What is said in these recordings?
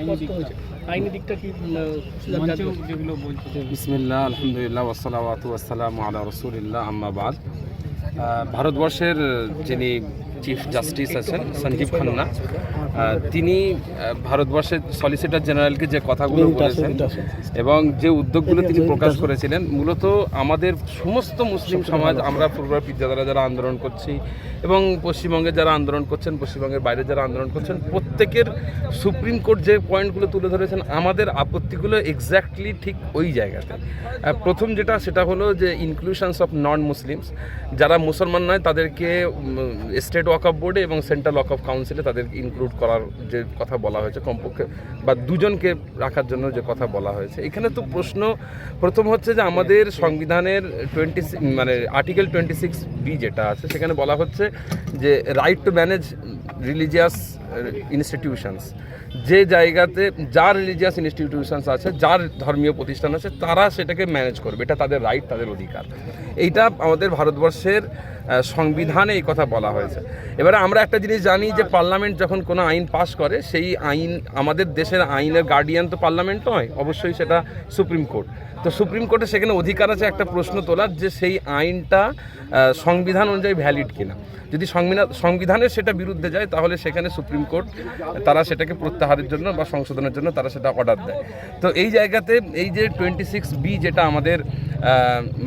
স্পষ্ট হয়েছে আইনি দিকটা কি যেগুলো বিসমিল্লাহ আলহামদুলিল্লাহ আসসালাম আলা রসুলিল্লাহ আম্মাবাদ ভারতবর্ষের যিনি চিফ জাস্টিস আছেন সঞ্জীব খান্না তিনি ভারতবর্ষের সলিসিটর জেনারেলকে যে কথাগুলো বলেছেন এবং যে উদ্যোগগুলো তিনি প্রকাশ করেছিলেন মূলত আমাদের সমস্ত মুসলিম সমাজ আমরা পূর্ব পিজ্জাদারা যারা আন্দোলন করছি এবং পশ্চিমবঙ্গে যারা আন্দোলন করছেন পশ্চিমবঙ্গের বাইরে যারা আন্দোলন করছেন প্রত্যেকের সুপ্রিম কোর্ট যে পয়েন্টগুলো তুলে ধরেছেন আমাদের আপত্তিগুলো এক্স্যাক্টলি ঠিক ওই জায়গাতে। প্রথম যেটা, সেটা হলো যে ইনক্লুশনস অফ নন মুসলিমস যারা মুসলমান নয়, তাদেরকে স্টেট ওয়াক অফ বোর্ডে এবং সেন্ট্রাল ওয়াক অফ কাউন্সিলে তাদেরকে ইনক্লুড করার যে কথা বলা হয়েছে, কমপক্ষে, বা দুজনকে রাখার জন্য যে কথা বলা হয়েছে। এখানে তো প্রশ্ন, প্রথম হচ্ছে যে আমাদের সংবিধানের টোয়েন্টি মানে আর্টিকেল টোয়েন্টি সিক্স বি যেটা আছে, সেখানে বলা হচ্ছে যে right to manage religious institutions যে জায়গাতে যার রিলিজিয়াস ইনস্টিটিউশনস আছে, যার ধর্মীয় প্রতিষ্ঠান আছে, তারা সেটাকে ম্যানেজ করবে। এটা তাদের রাইট তাদের অধিকার। এইটা আমাদের ভারতবর্ষের সংবিধানে এই কথা বলা হয়েছে। এবারে আমরা একটা জিনিস জানি যে পার্লামেন্ট যখন কোনো আইন পাশ করে, সেই আইন, আমাদের দেশের আইনের গার্ডিয়ান তো পার্লামেন্ট নয়, অবশ্যই সেটা সুপ্রিম কোর্ট। তো সুপ্রিম কোর্টে সেখানে অধিকার আছে একটা প্রশ্ন তোলার যে সেই আইনটা সংবিধান অনুযায়ী ভ্যালিড কিনা। যদি সংবিধান সংবিধানের সেটা বিরুদ্ধে যায়, তাহলে সেখানে সুপ্রিম কোর্ট, তারা সেটাকে প্রত্যাহারের জন্য বা সংশোধনের জন্য তারা সেটা অর্ডার দেয়। তো এই জায়গাতে এই যে টোয়েন্টি সিক্স বি যেটা আমাদের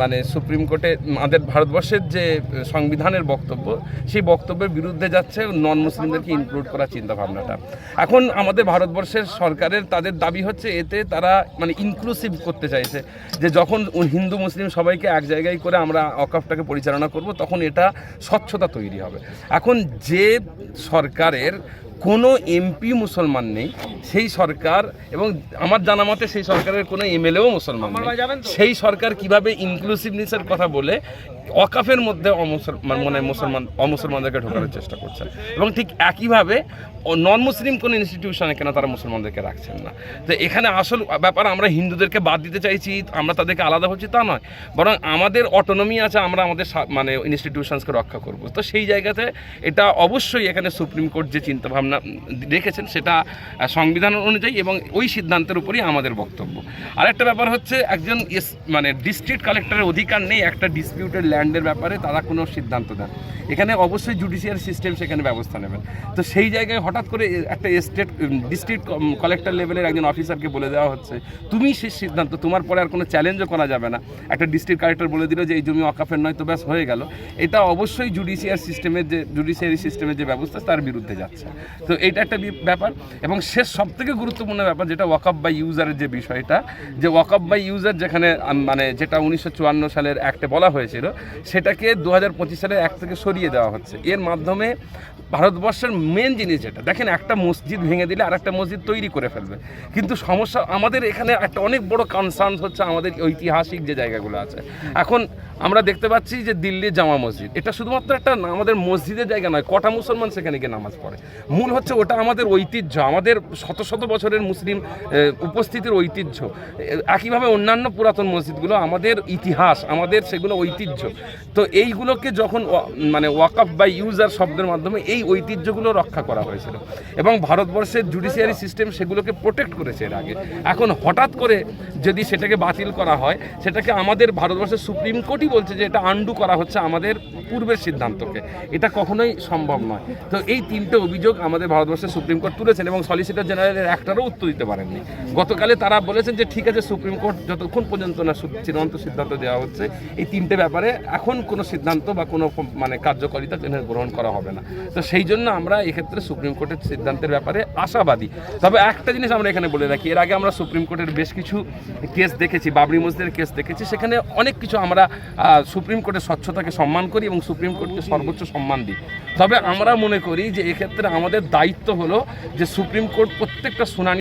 মানে সুপ্রিম কোর্টে আমাদের ভারতবর্ষের যে সংবিধানের বক্তব্য, সেই বক্তব্যের বিরুদ্ধে যাচ্ছে নন মুসলিমদেরকে ইনক্লুড করার চিন্তা ভাবনাটা এখন আমাদের ভারতবর্ষের সরকারের তাদের দাবি হচ্ছে এতে তারা মানে ইনক্লুসিভ করতে চাইছে, যে যখন হিন্দু, মুসলিম সবাইকে এক জায়গায় করে আমরা অকাফটাকে পরিচালনা করব, তখন এটা স্বচ্ছতা তৈরি হবে। এখন যে সরকারের কোনো এমপি মুসলমান নেই সেই সরকার এবং আমার জানা মতে সেই সরকারের কোনো এমএলএও মুসলমান নেই। সেই সরকার কীভাবে ইনক্লুসিভনেসের কথা বলে অকাফের মধ্যে অমুসলমান মানে মুসলমান অমুসলমানদেরকে ঢোকানোর চেষ্টা করছেন। এবং ঠিক একইভাবে নন মুসলিম কোনো ইনস্টিটিউশনে কেন তারা মুসলমানদেরকে রাখছেন না? তো এখানে আসল ব্যাপার আমরা হিন্দুদেরকে বাদ দিতে চাইছি আমরা তাদেরকে আলাদা হচ্ছি তা নয়। বরং আমাদের অটোনমি আছে আমরা আমাদের মানে ইনস্টিটিউশনসকে রক্ষা করব। তো সেই জায়গাতে এটা অবশ্যই এখানে সুপ্রিম কোর্ট যে চিন্তাভাবনা রেখেছেন সেটা সংবিধান অনুযায়ী এবং ওই সিদ্ধান্তের উপরই আমাদের বক্তব্য। আর একটা ব্যাপার হচ্ছে, একজন মানে ডিস্ট্রিক্ট কালেক্টরের অধিকার নেই একটা ডিসপিউটেড ল্যান্ডের ব্যাপারে, তারা কোনো সিদ্ধান্ত দেন। এখানে অবশ্যই জুডিশিয়াল সিস্টেম সেখানে ব্যবস্থা নেবেন। তো সেই জায়গায় হঠাৎ করে একটা স্টেট ডিস্ট্রিক্ট কালেক্টর লেভেলের একজন অফিসারকে বলে দেওয়া হচ্ছে, তুমি সেই সিদ্ধান্ত, তোমার পরে আর কোনো চ্যালেঞ্জও করা যাবে না। একটা ডিস্ট্রিক্ট কালেক্টর বলে দিল যে, এই জমি অকাফের নয় তো ব্যাস, হয়ে গেল। এটা অবশ্যই জুডিশিয়াল সিস্টেমের যে জুডিশিয়ারি সিস্টেমের যে ব্যবস্থা, তার বিরুদ্ধে যাচ্ছে। তো এটা একটা ব্যাপার। এবং শেষ সবথেকে গুরুত্বপূর্ণ ব্যাপার যেটা ওয়াকআপ বাই ইউজারের যে বিষয়টা, যে ওয়াকআপ বাই ইউজার যেখানে মানে যেটা উনিশশো চুয়ান্ন সালের অ্যাক্টে বলা হয়েছিল, সেটাকে দু হাজার পঁচিশ সালের অ্যাক্ট থেকে সরিয়ে দেওয়া হচ্ছে। এর মাধ্যমে ভারতবর্ষের মেন জিনিস যেটা, দেখেন একটা মসজিদ ভেঙে দিলে আর একটা মসজিদ তৈরি করে ফেলবে। কিন্তু সমস্যা, আমাদের এখানে একটা অনেক বড় কনসার্ন হচ্ছে আমাদের ঐতিহাসিক যে জায়গাগুলো আছে। এখন আমরা দেখতে পাচ্ছি যে দিল্লির জামা মসজিদ, এটা শুধুমাত্র একটা আমাদের মসজিদের জায়গা নয়, কটা মুসলমান সেখানে গিয়ে নামাজ পড়ে। মূল হচ্ছে ওটা আমাদের ঐতিহ্য, আমাদের শত শত বছরের মুসলিম উপস্থিতির ঐতিহ্য। একইভাবে অন্যান্য পুরাতন মসজিদগুলো আমাদের ইতিহাস, আমাদের সেগুলো ঐতিহ্য। তো এইগুলোকে যখন মানে ওয়াকআপ বা ইউজার শব্দের মাধ্যমে এই ঐতিহ্যগুলো রক্ষা করা হয়েছিল। এবং ভারতবর্ষের জুডিশিয়ারি সিস্টেম সেগুলোকে প্রোটেক্ট করেছে এর আগে। এখন হঠাৎ করে যদি সেটাকে বাতিল করা হয়, সেটাকে আমাদের ভারতবর্ষের সুপ্রিম কোর্টই বলছে যে এটা আন্ডু করা হচ্ছে আমাদের পূর্বের সিদ্ধান্তকে। এটা কখনোই সম্ভব নয়। তো এই তিনটে অভিযোগ আমাদের ভারতবর্ষের সুপ্রিম কোর্ট তুলেছেন এবং সলিসিটর জেনারেলের একটারও উত্তর দিতে পারেননি। গতকালে তারা বলেছেন যে, ঠিক আছে, সুপ্রিম কোর্ট যতক্ষণ পর্যন্ত না চূড়ান্ত সিদ্ধান্ত দেওয়া হচ্ছে, এই তিনটে ব্যাপারে এখন কোনো সিদ্ধান্ত বা কোনো মানে কার্যকারিতা গ্রহণ করা হবে না। তো সেই জন্য আমরা এক্ষেত্রে সুপ্রিম কোর্টের সিদ্ধান্তের ব্যাপারে আশাবাদী। তবে একটা জিনিস আমরা এখানে বলে রাখি, এর আগে আমরা সুপ্রিম কোর্টের বেশ কিছু কেস দেখেছি, বাবরি মসজিদের কেস দেখেছি, সেখানে অনেক কিছু আমরা সুপ্রিম কোর্টের স্বচ্ছতাকে সম্মান করি এবং সুপ্রিম কোর্টকে সর্বোচ্চ সম্মান দিই। তবে আমরা মনে করি যে, এক্ষেত্রে আমাদের দায়িত্ব হলো যে সুপ্রিম কোর্ট প্রত্যেকটা শুনানি